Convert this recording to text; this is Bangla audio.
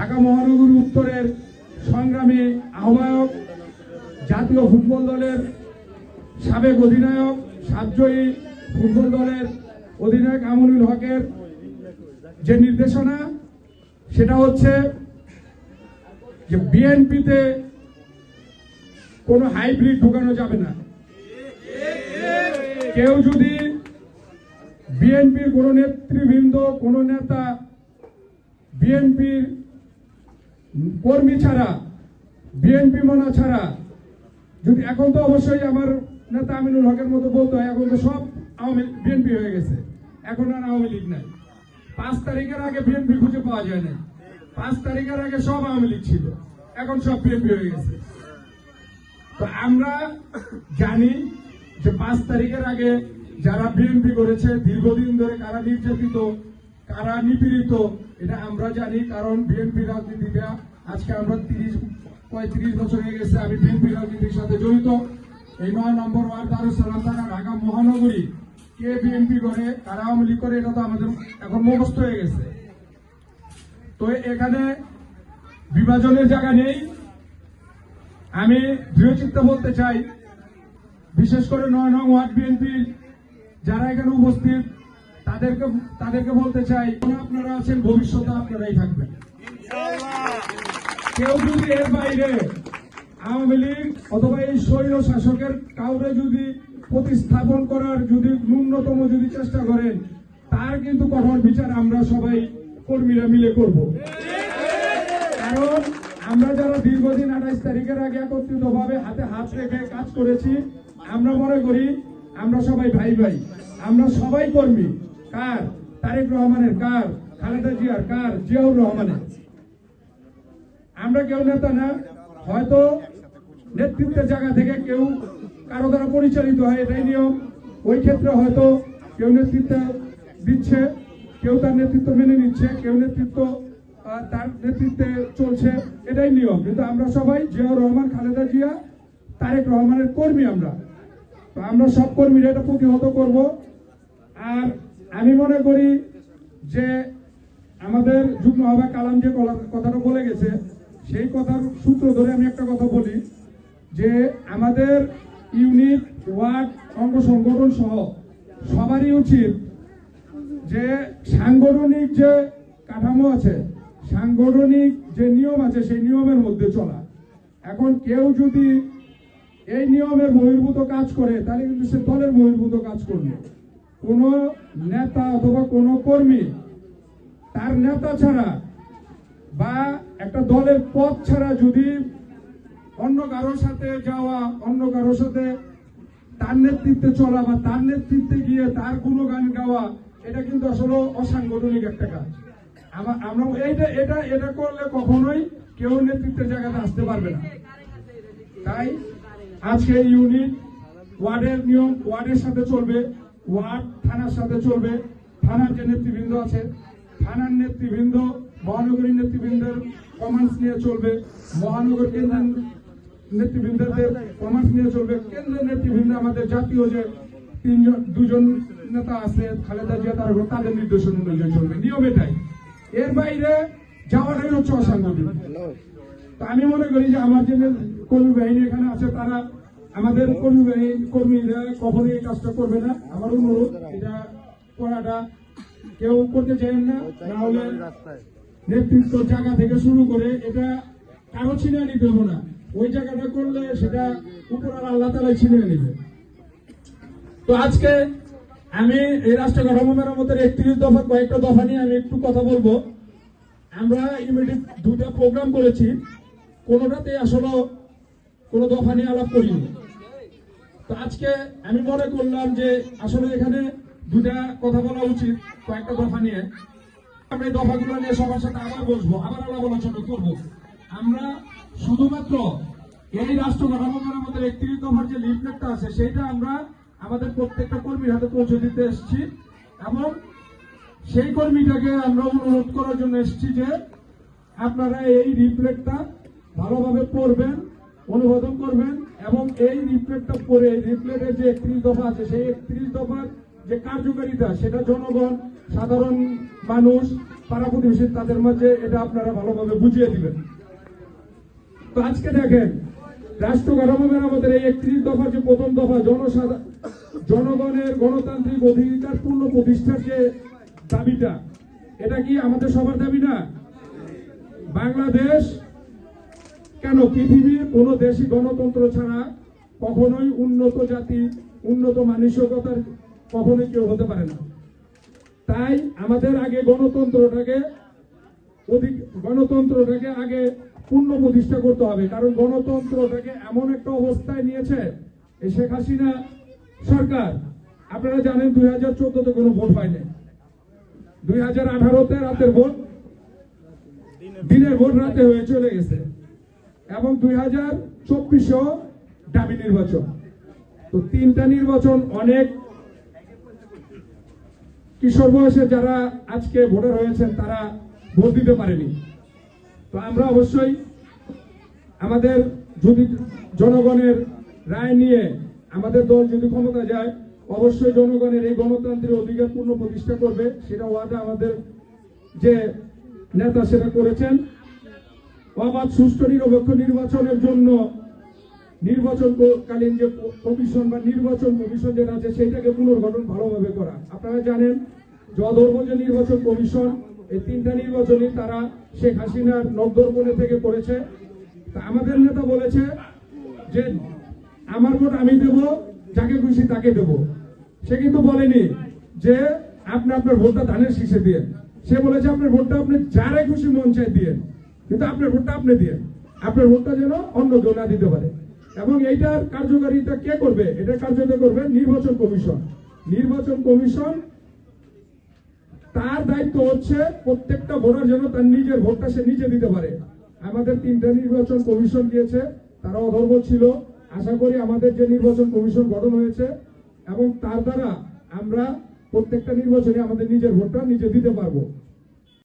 ঢাকা মহানগর উত্তরের সংগ্রামী আহ্বায়ক, জাতীয় ফুটবল দলের সাবেক অধিনায়ক, সাতজয়ী ফুটবল দলের অধিনায়ক আমনুল হকের যে নির্দেশনা, সেটা হচ্ছে যে বিএনপিতে কোনো হাইব্রিড ঢুকানো যাবে না। কেউ যদি বিএনপির কোনো নেতৃবৃন্দ, কোনো নেতা বিএনপির কর্মী ছাড়া, বিএনপি মনা ছাড়া, যদি এখন তো অবশ্যই আমার নেতা আমিনুল হকের মতো বলতে হয়, এখন তো সব আওয়ামী বিএনপি হয়ে গেছে। এখন আর আওয়ামী লীগ নাই। পাঁচ তারিখের আগে বিএনপি খুঁজে পাওয়া যায় না পাঁচ তারিখের আগে সব আওয়ামী লীগ ছিল। এখন সব বিএনপি হয়ে গেছে। তো আমরা জানি যে পাঁচ তারিখের আগে যারা বিএনপি করেছে, দীর্ঘদিন ধরে কারা নির্যাতিত, কারা নিপীড়িত এটা আমরা জানি কারণ বিএনপি রাজনীতিটা আজকে আমরা তিরিশ, পঁয়ত্রিশ বছর হয়ে গেছে আমি বিএনপি রাজনীতির সাথে জড়িত। এই নয় নম্বর ওয়ার্ড দারুসালাম থানা, ঢাকা মহানগরী। কে বিএনপি করে, কারা আওয়ামী লীগ করে, এটা তো আমাদের এখন মুখস্থ হয়ে গেছে। তো এখানে বিভাজনের জায়গা নেই। আমি দৃঢ়চিত্তে বলতে চাই, বিশেষ করে নয় নং ওয়ার্ড বিএনপির যারা এখানে উপস্থিত তাদেরকে তাদেরকে বলতে চাই আপনারা আছেন ভবিষ্যতে আপনারাই থাকবেন। কেউ যদি এর বাইরে আওয়ামী লীগ অথবা এই স্বৈর শাসকের কাউরে যদি প্রতিস্থাপন করার যদি ন্যূনতম যদি চেষ্টা করেন তার কিন্তু কঠোর বিচার আমরা সবাই কর্মীরা মিলে করব। কারণ আমরা যারা দীর্ঘদিন আঠাইশ তারিখের আগে একত্রিত ভাবে হাতে হাত রেখে কাজ করেছি আমরা মনে করি আমরা সবাই ভাই ভাই আমরা সবাই কর্মী। কার? তারেক রহমানের কার? খালেদা জিয়ার কার? জিয়াউর রহমানের। আমরা কেউ নেতা না, হয়তো নেতৃত্বের জায়গা থেকে কেউ কারও দ্বারা পরিচালিত হয় এটাই নিয়ম। ওই ক্ষেত্রে হয়তো কেউ নেতৃত্ব দিচ্ছে, কেউ তার নেতৃত্ব মেনে নিচ্ছে, কেউ নেতৃত্ব তার নেতৃত্বে চলছে, এটাই নিয়ম। কিন্তু আমরা সবাই, জিয়াউর রহমান, খালেদা জিয়া, তারেক রহমানের কর্মী আমরা। তো আমরা সব কর্মীরা এটা প্রতিহত করব। আর আমি মনে করি যে আমাদের যুগ্ম হবে কালাম যে কথাটা বলে গেছে, সেই কথার সূত্র ধরে আমি একটা কথা বলি যে আমাদের ইউনিট, ওয়ার্ড, অঙ্গ সংগঠন সহ সবারই উচিত যে সাংগঠনিক যে কাঠামো আছে, সাংগঠনিক যে নিয়ম আছে, সেই নিয়মের মধ্যে চলা। এখন কেউ যদি এই নিয়মের বহির্ভূত কাজ করে, তাহলে কিন্তু সে দলের বহির্ভূত কাজ করবে। কোন নেতা অথবা কোন কর্মী তার নেতা ছাড়া বা একটা দলের পথ ছাড়া যদি অন্য কারোর সাথে যাওয়া, অন্য কারোর সাথে তার নেতৃত্বে চলা বা তার নেতৃত্বে গিয়ে তার গুণগান গাওয়া, এটা কিন্তু আসলে অসাংগঠনিক একটা কাজ। আমা- আমরা এইটা, এটা এটা করলে কখনোই কেউ নেতৃত্বের জায়গাতে আসতে পারবে না। তাই আজকে ইউনিট ওয়ার্ডের নিয়ম, ওয়ার্ডের সাথে চলবে। ওয়ার্ড থানার সাথে চলবে। থানার যে নেতৃবৃন্দ আছে, থানার নেতৃবৃন্দ, মহানগরী নেতৃবৃন্দের কমান্ডস নিয়ে চলবে। মহানগর কেন্দ্রের নেতৃবৃন্দের কমান্ডস নিয়ে চলবে। কেন্দ্রের নেতৃবৃন্দ আমাদের জাতীয় যে তিনজন, দুজন নেতা আছে, খালেদা জিয়া, তারা তাদের নির্দেশন অনুযায়ী চলবে। নিয়ম এটাই। এর বাইরে যাওয়াটাই হচ্ছে অসাংগঠনিক তো আমি মনে করি যে আমার যে কর্মী বাহিনী এখানে আছে, তারা আমাদের কর্মী কর্মীরা কখনোই এই কাজটা করবে না। আমার অনুরোধ, এটা করাটা কেউ করতে চাইেন না। না হলে নেতৃত্ব জায়গা থেকে শুরু করে এটা কারও ছিনিয়ে নিতে হবে না। ওই জায়গাটা করলে সেটা উপর আর আল্লাহ তালাই ছিনিয়ে নেবে। তো আজকে আমি এই রাষ্ট্র কাঠামো মেরামতের একত্রিশ দফা, কয়েকটা দফা নিয়ে আমি একটু কথা বলব। আমরা ইমিডিয়েট দুটা প্রোগ্রাম করেছি। কোনোটাতে আসলে কোনো দফা নিয়ে আলাপ করিনি। তো আজকে আমি মনে করলাম যে আসলে এখানে দুটা কথা বলা উচিত, কয়েকটা দফা নিয়ে। আমরা এই দফাগুলো নিয়ে সবার সাথে আবার বসবো, আবার আলাপ আলোচনা করব। আমরা শুধুমাত্র এই রাষ্ট্র কাঠামো আমাদের একত্রিশ দফার যে লিফলেটটা আছে সেটা আমরা আমাদের প্রত্যেকটা কর্মীর হাতে পৌঁছে দিতে এসেছি এবং সেই কর্মীটাকে আমরা অনুরোধ করার জন্য এসেছি যে আপনারা এই রিপ্লেটটা ভালোভাবে পড়বেন অনুমোদন করবেন এবং এই রিপ্লেটটা পড়ে রিপ্লেটের যে একত্রিশ দফা আছে, সেই একত্রিশ দফার যে কার্যকারিতা, সেটা জনগণ, সাধারণ মানুষ, পাড়া প্রতিবেশী, তাদের মাঝে এটা আপনারা ভালোভাবে বুঝিয়ে দিবেন। তো আজকে দেখেন, রাষ্ট্র কাঠামোর আমাদের এই একত্রিশ দফা যে প্রথম দফা জনসাধারণ জনগণের গণতান্ত্রিক অধিকার পূর্ণ প্রতিষ্ঠার যে দাবিটা, এটা কি আমাদের সবার দাবি না? বাংলাদেশ কেন পৃথিবীর কোন দেশই গণতন্ত্র ছাড়া কখনোই উন্নত জাতি, উন্নত মানসিকতার কখনোই কেউ হতে পারে না। তাই আমাদের আগে গণতন্ত্রটাকে অধিক, গণতন্ত্রটাকে আগে পূর্ণ প্রতিষ্ঠা করতে হবে। কারণ গণতন্ত্রটাকে এমন একটা অবস্থায় নিয়েছে শেখ হাসিনা সরকার। আপনারা জানেন দুই হাজার চোদ্দতে কোনো ভোট হয়নি। দুই হাজার আঠারোতে রাতের ভোট, দিনের ভোট রাতে হয়ে চলে গেছে। এবং দুই হাজার চব্বিশেও দাবি নির্বাচন। তো তিনটা নির্বাচন অনেক কিশোর বয়সে যারা আজকে ভোটার হয়েছেন, তারা ভোট দিতে পারেনি। তো আমরা অবশ্যই আমাদের যদি জনগণের রায় নিয়ে আমাদের দল যদি ক্ষমতা যায়, অবশ্যই জনগণের এই গণতান্ত্রিক অধিকার পূর্ণ প্রতিষ্ঠা করবে। সেটা ওয়াদা আমাদের যে নেতা সেটা করেছেন। অবাধ সুষ্ঠু নিরপেক্ষ নির্বাচনের জন্য নির্বাচনকালীন যে কমিশন বা নির্বাচন কমিশন যেটা আছে, সেইটাকে পুনর্গঠন ভালোভাবে করা। আপনারা জানেন যে অধর্ম যে নির্বাচন কমিশন, এই তিনটা নির্বাচনই তারা শেখ হাসিনার নগদর্পণে থেকে করেছে। তা আমাদের নেতা বলেছে যে, আমার ভোট আমি দেব, যাকে খুশি তাকে দেব। সে কিন্তু বলেনি যে, আপনি আপনার ভোটটা ধানের শীষে দিয়ে সে বলেছে, আপনার ভোটটা আপনি যারে খুশি মন চাই দিয়ে কিন্তু আপনার ভোটটা আপনি দিয়ে। আপনার ভোটটা যেন অন্য কেউ না দিতে পারে। এবং এইটার কার্যকারিতা কে করবে? এটা কার্যকর করবে নির্বাচন কমিশন। নির্বাচন কমিশন তার দায়িত্ব হচ্ছে প্রত্যেকটা ভোটার যেন তার নিজের ভোটটা সে নিজে দিতে পারে। আমাদের তিনটা নির্বাচন কমিশন দিয়েছে তারা অধর্ম ছিল। আশা করি আমাদের যে নির্বাচন কমিশন গঠন হয়েছে এবং তার দ্বারা আমরা প্রত্যেকটা নির্বাচনে আমাদের নিজের ভোটটা নিজে দিতে পারব।